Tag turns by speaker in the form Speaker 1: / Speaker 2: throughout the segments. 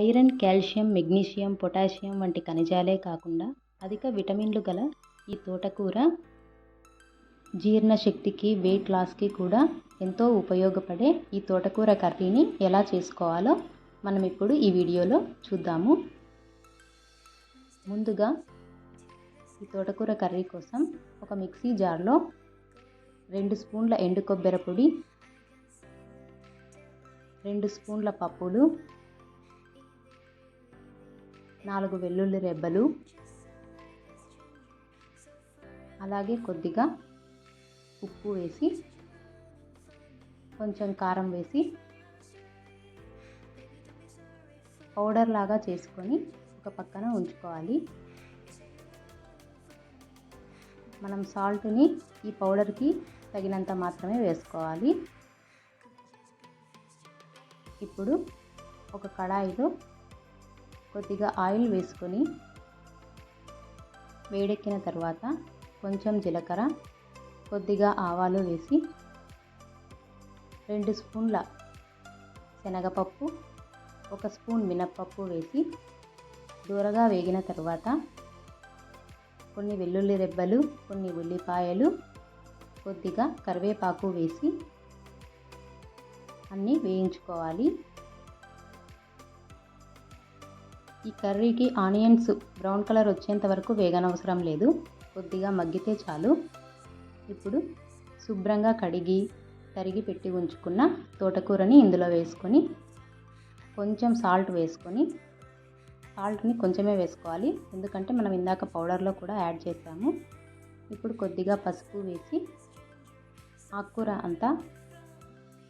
Speaker 1: Iron calcium magnesium potassium వంటి ఖనిజాలే కాకుండా అధిక విటమిన్లు గల ఈ తోటకూర జీర్ణశక్తికి వెయిట్ లాస్కి కూడా ఎంతో ఉపయోగపడే ఈ తోటకూర కర్రీని ఎలా చేసుకోవాలో మనం ఇప్పుడు ఈ వీడియోలో చూద్దాము. ముందుగా ఈ తోటకూర కర్రీ కోసం ఒక మిక్సీ జార్లో రెండు స్పూన్ల ఎండు కొబ్బరి పొడి రెండు స్పూన్ల పప్పులు నాలుగు వెల్లుల్లి రెబ్బలు. అలాగే కొద్దిగా ఉప్పు వేసి కొంచెం కారం వేసి పౌడర్ లాగా చేసుకొని ఒక పక్కన ఉంచుకోవాలి. మనం సాల్ట్ని ఈ పౌడర్కి తగినంత మాత్రమే వేసుకోవాలి. ఇప్పుడు ఒక కడాయిలో కొద్దిగా ఆయిల్ వేసుకొని వేడెక్కిన తర్వాత కొంచెం జీలకర్ర కొద్దిగా ఆవాలు వేసి రెండు స్పూన్ల శనగపప్పు ఒక స్పూన్ మినప్పప్పు వేసి దూరగా వేగిన తర్వాత కొన్ని వెల్లుల్లి రెబ్బలు కొన్ని ఉల్లిపాయలు కొద్దిగా కరివేపాకు వేసి అన్నీ వేయించుకోవాలి. ఈ కర్రీకి ఆనియన్స్ బ్రౌన్ కలర్ వచ్చేంత వరకు వేగనవసరం లేదు. కొద్దిగా మగ్గితే చాలు. ఇప్పుడు శుభ్రంగా కడిగి తరిగి పెట్టి ఉంచుకున్న తోటకూరని ఇందులో వేసుకొని కొంచెం సాల్ట్ వేసుకొని సాల్ట్ని కొంచెమే వేసుకోవాలి. ఎందుకంటే మనం ఇందాక పౌడర్లో కూడా యాడ్ చేసాము. ఇప్పుడు కొద్దిగా పసుపు వేసి ఆకుకూర అంతా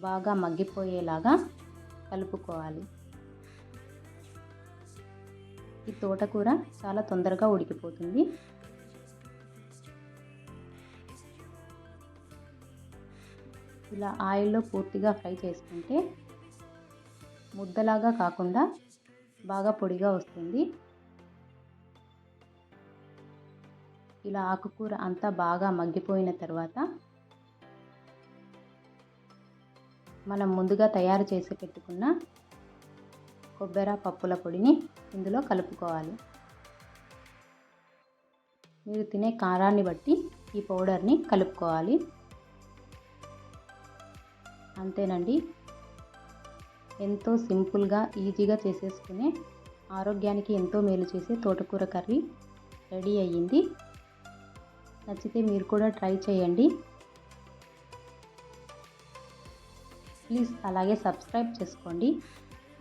Speaker 1: బాగా మగ్గిపోయేలాగా కలుపుకోవాలి. ఈ తోటకూర చాలా తొందరగా ఉడికిపోతుంది. ఇలా ఆయిల్లో పూర్తిగా ఫ్రై చేసుకుంటే ముద్దలాగా కాకుండా బాగా పొడిగా వస్తుంది. ఇలా ఆకుకూర అంతా బాగా మగ్గిపోయిన తర్వాత మనం ముందుగా తయారు చేసి పెట్టుకున్న కొబ్బరి పప్పుల పొడిని ఇందులో కలుపుకోవాలి. మీరు తినే కారాన్ని బట్టి ఈ పౌడర్ని కలుపుకోవాలి. అంతేనండి. ఎంతో సింపుల్గా ఈజీగా చేసేసుకునే ఆరోగ్యానికి ఎంతో మేలు చేసే తోటకూర కర్రీ రెడీ అయ్యింది. నచ్చితే మీరు కూడా ట్రై చేయండి. ప్లీజ్ అలాగే సబ్స్క్రైబ్ చేసుకోండి.